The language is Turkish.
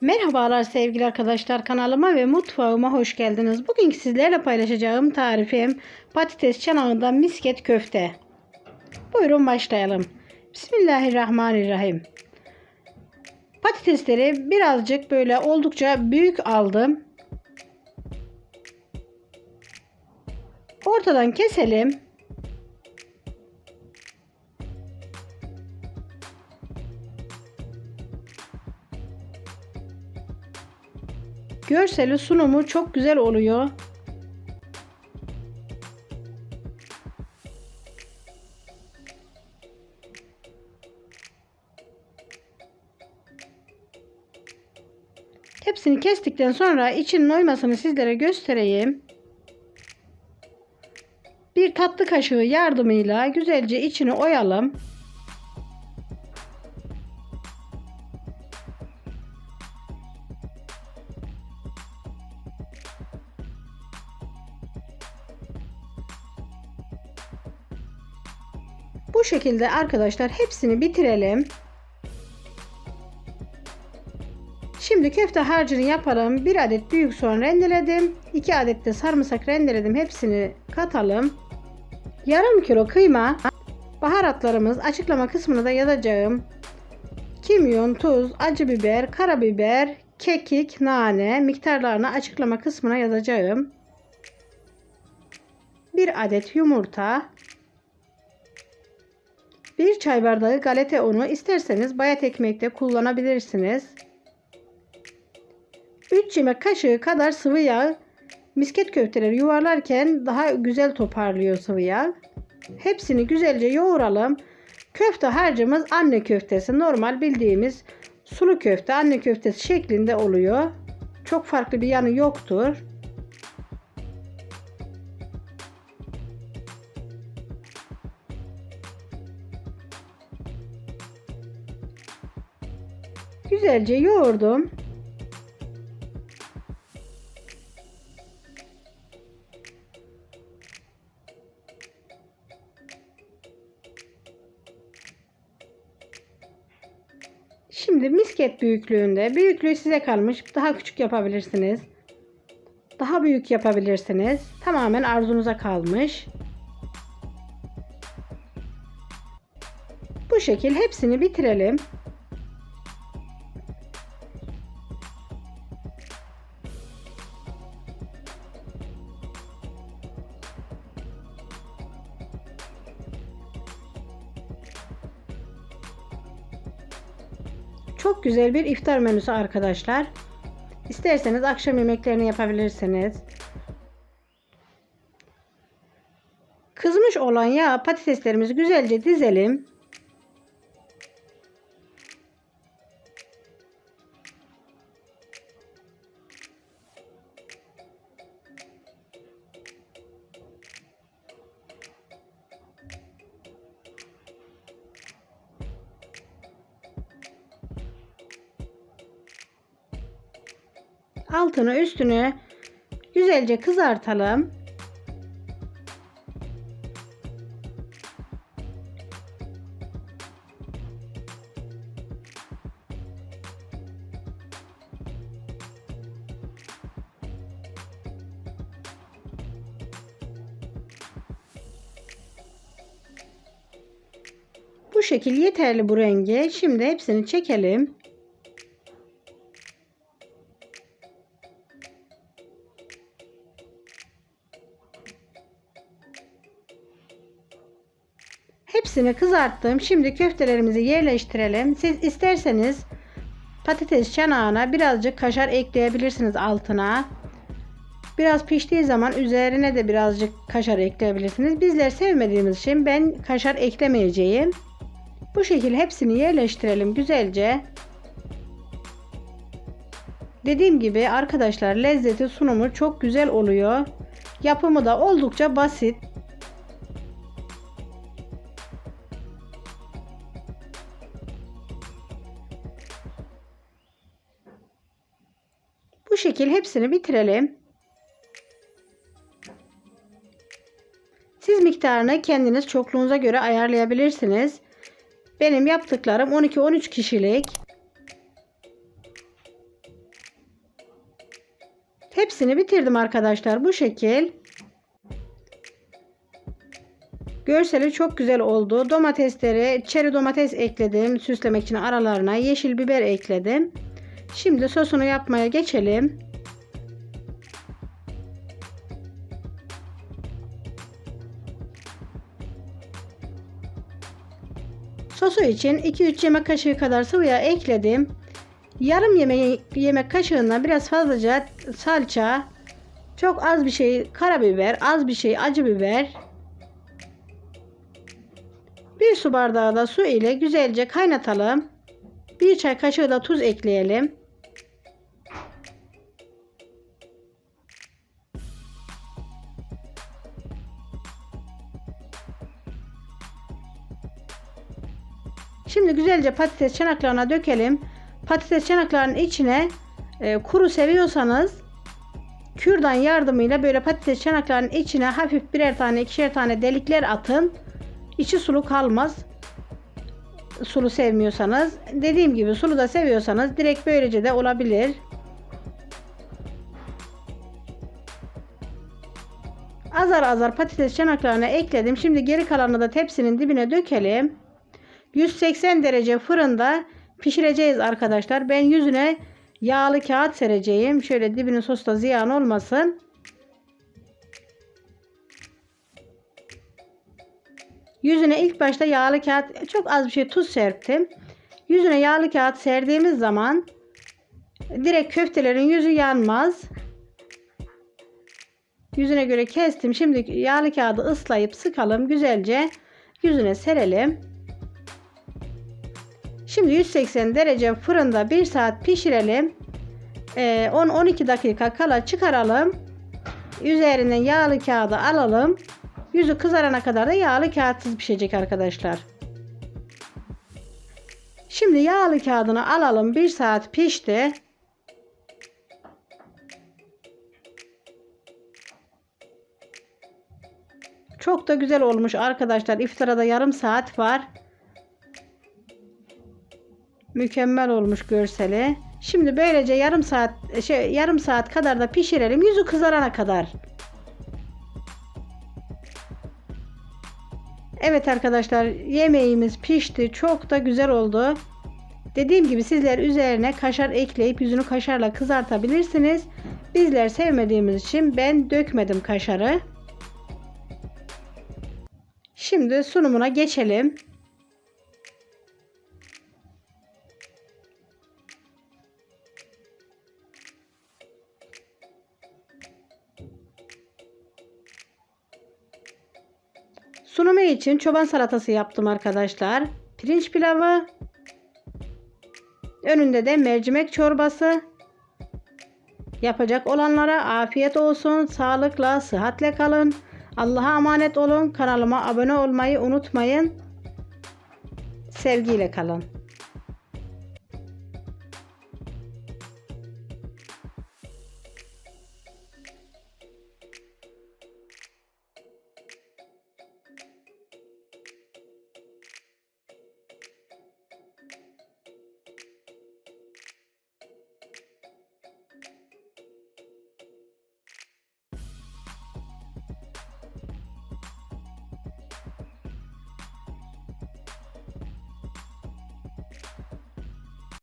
Merhabalar sevgili arkadaşlar kanalıma ve mutfağıma hoş geldiniz. Bugün sizlerle paylaşacağım tarifim patates çanağında misket köfte. Buyurun başlayalım. Bismillahirrahmanirrahim. Patatesleri birazcık böyle oldukça büyük aldım. Ortadan keselim. Görseli sunumu çok güzel oluyor. Hepsini kestikten sonra içinin oymasını sizlere göstereyim. Bir tatlı kaşığı yardımıyla güzelce içini oyalım. Bu şekilde arkadaşlar hepsini bitirelim. Şimdi köfte harcını yapalım. Bir adet büyük soğan rendeledim. 2 adet de sarımsak rendeledim. Hepsini katalım. Yarım kilo kıyma. Baharatlarımız açıklama kısmına da yazacağım. Kimyon, tuz, acı biber, karabiber, kekik, nane miktarlarını açıklama kısmına yazacağım. Bir adet yumurta, bir çay bardağı galeta unu isterseniz bayat ekmek de kullanabilirsiniz. 3 yemek kaşığı kadar sıvı yağ misket köfteleri yuvarlarken daha güzel toparlıyor sıvı yağ. Hepsini güzelce yoğuralım. Köfte harcımız anne köftesi. Normal bildiğimiz sulu köfte anne köftesi şeklinde oluyor. Çok farklı bir yanı yoktur. Güzelce yoğurdum. Şimdi misket büyüklüğünde. Büyüklüğü size kalmış. Daha küçük yapabilirsiniz. Daha büyük yapabilirsiniz. Tamamen arzunuza kalmış. Bu şekil hepsini bitirelim. Çok güzel bir iftar menüsü arkadaşlar. İsterseniz akşam yemeklerini yapabilirsiniz. Kızmış olan yağ patateslerimizi güzelce dizelim. Altını üstünü güzelce kızartalım. Bu şekil yeterli bu renge. Şimdi hepsini çekelim. Hepsini kızarttım. Şimdi köftelerimizi yerleştirelim. Siz isterseniz patates çanağına birazcık kaşar ekleyebilirsiniz altına. Biraz piştiği zaman üzerine de birazcık kaşar ekleyebilirsiniz. Bizler sevmediğimiz için ben kaşar eklemeyeceğim. Bu şekilde hepsini yerleştirelim güzelce. Dediğim gibi arkadaşlar lezzeti sunumu çok güzel oluyor. Yapımı da oldukça basit. Şekil hepsini bitirelim. Siz miktarını kendiniz çokluğunuza göre ayarlayabilirsiniz. Benim yaptıklarım 12-13 kişilik. Hepsini bitirdim arkadaşlar bu şekil. Görseli çok güzel oldu. Domatesleri, çeri domates ekledim süslemek için aralarına. Yeşil biber ekledim. Şimdi sosunu yapmaya geçelim. Sosu için 2-3 yemek kaşığı kadar sıvı yağ ekledim. Yarım yemek, yemek kaşığından biraz fazlaca salça, çok az bir şey karabiber, az bir şey acı biber, bir su bardağı da su ile güzelce kaynatalım. Bir çay kaşığı da tuz ekleyelim. Şimdi güzelce patates çanaklarına dökelim. Patates çanaklarının içine e, kuru seviyorsanız kürdan yardımıyla böyle patates çanaklarının içine hafif birer tane ikişer tane delikler atın. İçi sulu kalmaz. Sulu sevmiyorsanız. Dediğim gibi sulu da seviyorsanız direkt böylece de olabilir. Azar azar patates çanaklarına ekledim. Şimdi geri kalanını da tepsinin dibine dökelim. 180 derece fırında pişireceğiz arkadaşlar. Ben yüzüne yağlı kağıt sereceğim. Şöyle dibinin sosta ziyan olmasın. Yüzüne ilk başta yağlı kağıt çok az bir şey tuz serptim. Yüzüne yağlı kağıt serdiğimiz zaman direkt köftelerin yüzü yanmaz. Yüzüne göre kestim. Şimdi yağlı kağıdı ıslayıp sıkalım. Güzelce yüzüne serelim. Şimdi 180 derece fırında 1 saat pişirelim. 10-12 dakika kala çıkaralım. Üzerinden yağlı kağıdı alalım. Yüzü kızarana kadar da yağlı kağıtsız pişecek arkadaşlar. Şimdi yağlı kağıdını alalım. 1 saat pişti. Çok da güzel olmuş arkadaşlar. İftara da yarım saat var. Mükemmel olmuş görseli. Şimdi böylece yarım saat şey yarım saat kadar da pişirelim. Yüzü kızarana kadar. Evet arkadaşlar yemeğimiz pişti. Çok da güzel oldu. Dediğim gibi sizler üzerine kaşar ekleyip yüzünü kaşarla kızartabilirsiniz. Bizler sevmediğimiz için ben dökmedim kaşarı. Şimdi sunumuna geçelim. İçin çoban salatası yaptım arkadaşlar. Pirinç pilavı. Önünde de mercimek çorbası. Yapacak olanlara afiyet olsun. Sağlıkla, sıhhatle kalın. Allah'a emanet olun. Kanalıma abone olmayı unutmayın. Sevgiyle kalın.